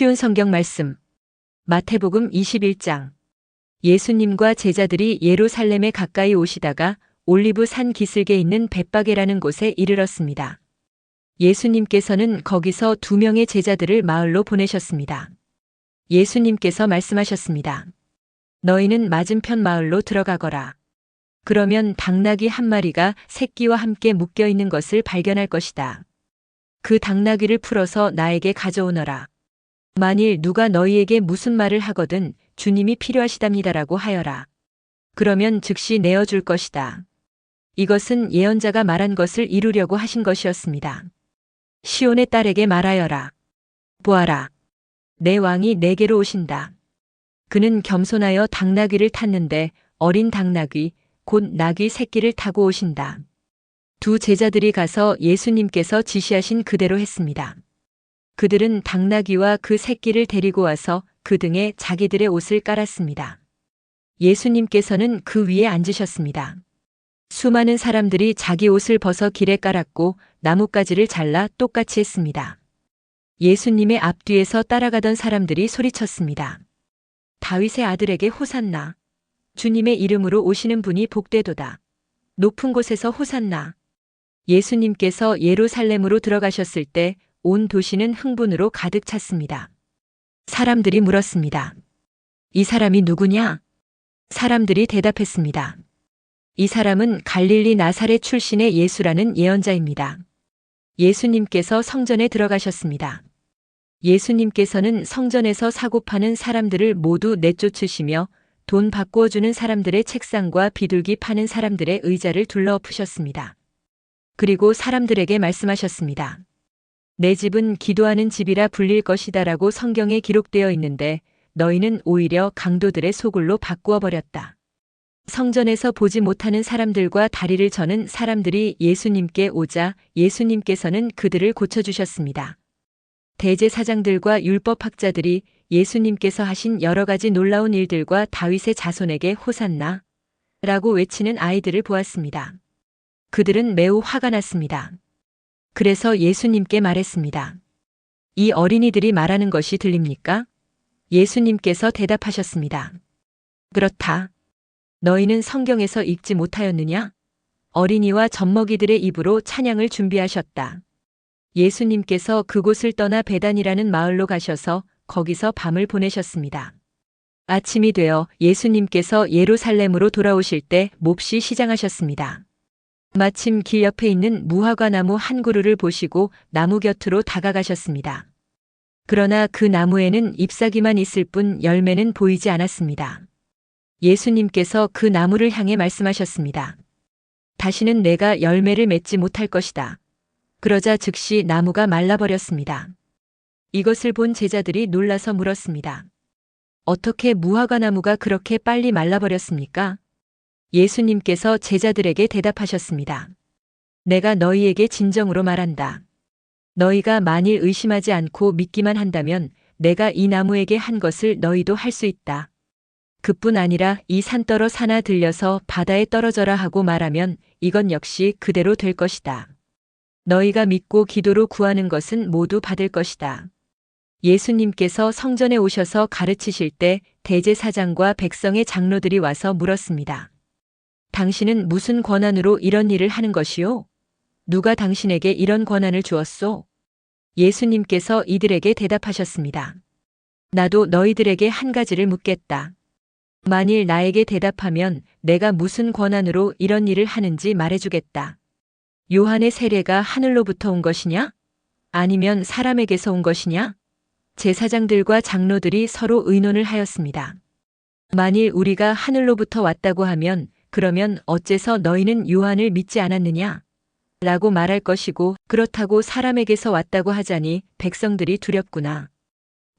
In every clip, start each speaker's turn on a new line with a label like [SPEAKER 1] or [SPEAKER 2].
[SPEAKER 1] 쉬운 성경 말씀. 마태복음 21장. 예수님과 제자들이 예루살렘에 가까이 오시다가 올리브 산 기슭에 있는 벳바게라는 곳에 이르렀습니다. 예수님께서는 거기서 두 명의 제자들을 마을로 보내셨습니다. 예수님께서 말씀하셨습니다. 너희는 맞은편 마을로 들어가거라. 그러면 당나귀 한 마리가 새끼와 함께 묶여 있는 것을 발견할 것이다. 그 당나귀를 풀어서 나에게 가져오너라. 만일 누가 너희에게 무슨 말을 하거든 주님이 필요하시답니다라고 하여라. 그러면 즉시 내어줄 것이다. 이것은 예언자가 말한 것을 이루려고 하신 것이었습니다. 시온의 딸에게 말하여라. 보아라. 내 왕이 내게로 오신다. 그는 겸손하여 당나귀를 탔는데 어린 당나귀, 곧 나귀 새끼를 타고 오신다. 두 제자들이 가서 예수님께서 지시하신 그대로 했습니다. 그들은 당나귀와 그 새끼를 데리고 와서 그 등에 자기들의 옷을 깔았습니다. 예수님께서는 그 위에 앉으셨습니다. 수많은 사람들이 자기 옷을 벗어 길에 깔았고 나뭇가지를 잘라 똑같이 했습니다. 예수님의 앞뒤에서 따라가던 사람들이 소리쳤습니다. 다윗의 아들에게 호산나. 주님의 이름으로 오시는 분이 복되도다. 높은 곳에서 호산나. 예수님께서 예루살렘으로 들어가셨을 때 온 도시는 흥분으로 가득 찼습니다. 사람들이 물었습니다. 이 사람이 누구냐? 사람들이 대답했습니다. 이 사람은 갈릴리 나사렛 출신의 예수라는 예언자입니다. 예수님께서 성전에 들어가셨습니다. 예수님께서는 성전에서 사고 파는 사람들을 모두 내쫓으시며 돈 바꾸어 주는 사람들의 책상과 비둘기 파는 사람들의 의자를 둘러엎으셨습니다. 그리고 사람들에게 말씀하셨습니다. 내 집은 기도하는 집이라 불릴 것이다 라고 성경에 기록되어 있는데 너희는 오히려 강도들의 소굴로 바꾸어 버렸다. 성전에서 보지 못하는 사람들과 다리를 저는 사람들이 예수님께 오자 예수님께서는 그들을 고쳐주셨습니다. 대제사장들과 율법학자들이 예수님께서 하신 여러 가지 놀라운 일들과 다윗의 자손에게 호산나 라고 외치는 아이들을 보았습니다. 그들은 매우 화가 났습니다. 그래서 예수님께 말했습니다. 이 어린이들이 말하는 것이 들립니까? 예수님께서 대답하셨습니다. 그렇다. 너희는 성경에서 읽지 못하였느냐? 어린이와 젖먹이들의 입으로 찬양을 준비하셨다. 예수님께서 그곳을 떠나 베단이라는 마을로 가셔서 거기서 밤을 보내셨습니다. 아침이 되어 예수님께서 예루살렘으로 돌아오실 때 몹시 시장하셨습니다. 마침 길 옆에 있는 무화과 나무 한 그루를 보시고 나무 곁으로 다가가셨습니다. 그러나 그 나무에는 잎사귀만 있을 뿐 열매는 보이지 않았습니다. 예수님께서 그 나무를 향해 말씀하셨습니다. 다시는 내가 열매를 맺지 못할 것이다. 그러자 즉시 나무가 말라버렸습니다. 이것을 본 제자들이 놀라서 물었습니다. 어떻게 무화과 나무가 그렇게 빨리 말라버렸습니까? 예수님께서 제자들에게 대답하셨습니다. 내가 너희에게 진정으로 말한다. 너희가 만일 의심하지 않고 믿기만 한다면 내가 이 나무에게 한 것을 너희도 할 수 있다. 그뿐 아니라 이 산더러 산하 들려서 바다에 떨어져라 하고 말하면 이건 역시 그대로 될 것이다. 너희가 믿고 기도로 구하는 것은 모두 받을 것이다. 예수님께서 성전에 오셔서 가르치실 때 대제사장과 백성의 장로들이 와서 물었습니다. 당신은 무슨 권한으로 이런 일을 하는 것이요? 누가 당신에게 이런 권한을 주었소? 예수님께서 이들에게 대답하셨습니다. 나도 너희들에게 한 가지를 묻겠다. 만일 나에게 대답하면 내가 무슨 권한으로 이런 일을 하는지 말해주겠다. 요한의 세례가 하늘로부터 온 것이냐? 아니면 사람에게서 온 것이냐? 제사장들과 장로들이 서로 의논을 하였습니다. 만일 우리가 하늘로부터 왔다고 하면 그러면 어째서 너희는 요한을 믿지 않았느냐? 라고 말할 것이고 그렇다고 사람에게서 왔다고 하자니 백성들이 두렵구나.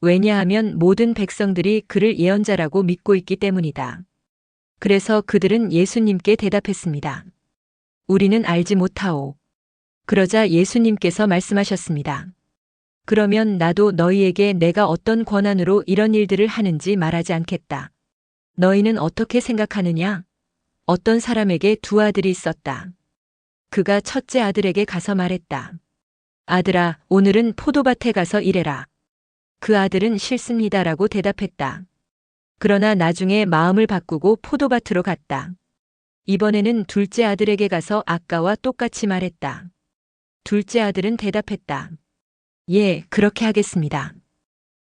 [SPEAKER 1] 왜냐하면 모든 백성들이 그를 예언자라고 믿고 있기 때문이다. 그래서 그들은 예수님께 대답했습니다. 우리는 알지 못하오. 그러자 예수님께서 말씀하셨습니다. 그러면 나도 너희에게 내가 어떤 권한으로 이런 일들을 하는지 말하지 않겠다. 너희는 어떻게 생각하느냐? 어떤 사람에게 두 아들이 있었다. 그가 첫째 아들에게 가서 말했다. 아들아, 오늘은 포도밭에 가서 일해라. 그 아들은 싫습니다라고 대답했다. 그러나 나중에 마음을 바꾸고 포도밭으로 갔다. 이번에는 둘째 아들에게 가서 아까와 똑같이 말했다. 둘째 아들은 대답했다. 예, 그렇게 하겠습니다.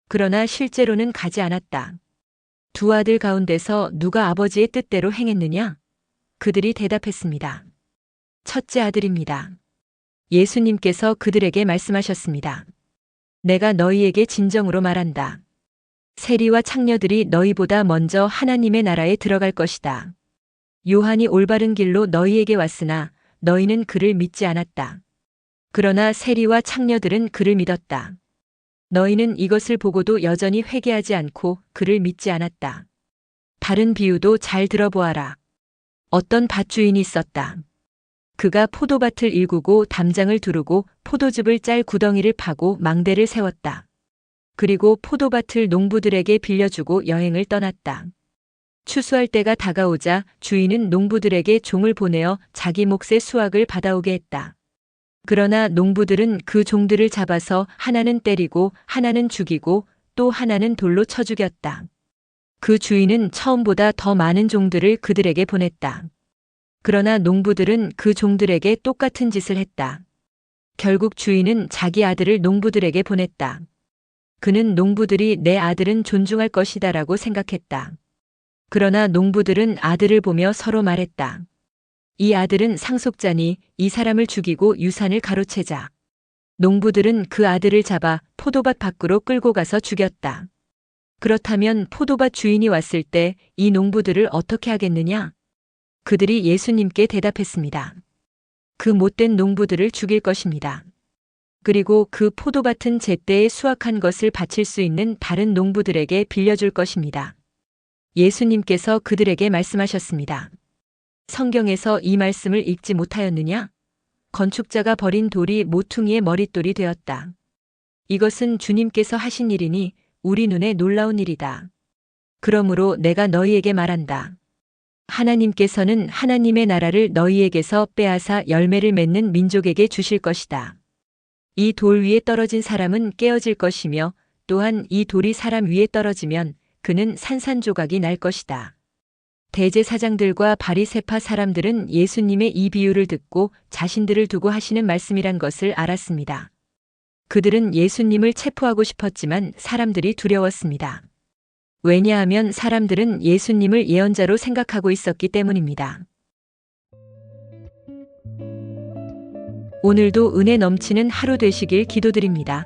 [SPEAKER 1] 그러나 실제로는 가지 않았다. 두 아들 가운데서 누가 아버지의 뜻대로 행했느냐? 그들이 대답했습니다. 첫째 아들입니다. 예수님께서 그들에게 말씀하셨습니다. 내가 너희에게 진정으로 말한다. 세리와 창녀들이 너희보다 먼저 하나님의 나라에 들어갈 것이다. 요한이 올바른 길로 너희에게 왔으나 너희는 그를 믿지 않았다. 그러나 세리와 창녀들은 그를 믿었다. 너희는 이것을 보고도 여전히 회개하지 않고 그를 믿지 않았다. 다른 비유도 잘 들어보아라. 어떤 밭주인이 있었다. 그가 포도밭을 일구고 담장을 두르고 포도즙을 짤 구덩이를 파고 망대를 세웠다. 그리고 포도밭을 농부들에게 빌려주고 여행을 떠났다. 추수할 때가 다가오자 주인은 농부들에게 종을 보내어 자기 몫의 수확을 받아오게 했다. 그러나 농부들은 그 종들을 잡아서 하나는 때리고 하나는 죽이고 또 하나는 돌로 쳐 죽였다. 그 주인은 처음보다 더 많은 종들을 그들에게 보냈다. 그러나 농부들은 그 종들에게 똑같은 짓을 했다. 결국 주인은 자기 아들을 농부들에게 보냈다. 그는 농부들이 내 아들은 존중할 것이다 라고 생각했다. 그러나 농부들은 아들을 보며 서로 말했다. 이 아들은 상속자니 이 사람을 죽이고 유산을 가로채자. 농부들은 그 아들을 잡아 포도밭 밖으로 끌고 가서 죽였다. 그렇다면 포도밭 주인이 왔을 때 이 농부들을 어떻게 하겠느냐? 그들이 예수님께 대답했습니다. 그 못된 농부들을 죽일 것입니다. 그리고 그 포도밭은 제때에 수확한 것을 바칠 수 있는 다른 농부들에게 빌려줄 것입니다. 예수님께서 그들에게 말씀하셨습니다. 성경에서 이 말씀을 읽지 못하였느냐? 건축자가 버린 돌이 모퉁이의 머릿돌이 되었다. 이것은 주님께서 하신 일이니 우리 눈에 놀라운 일이다. 그러므로 내가 너희에게 말한다. 하나님께서는 하나님의 나라를 너희에게서 빼앗아 열매를 맺는 민족에게 주실 것이다. 이 돌 위에 떨어진 사람은 깨어질 것이며 또한 이 돌이 사람 위에 떨어지면 그는 산산조각이 날 것이다. 대제사장들과 바리세파 사람들은 예수님의 이 비유를 듣고 자신들을 두고 하시는 말씀이란 것을 알았습니다. 그들은 예수님을 체포하고 싶었지만 사람들이 두려웠습니다. 왜냐하면 사람들은 예수님을 예언자로 생각하고 있었기 때문입니다. 오늘도 은혜 넘치는 하루 되시길 기도드립니다.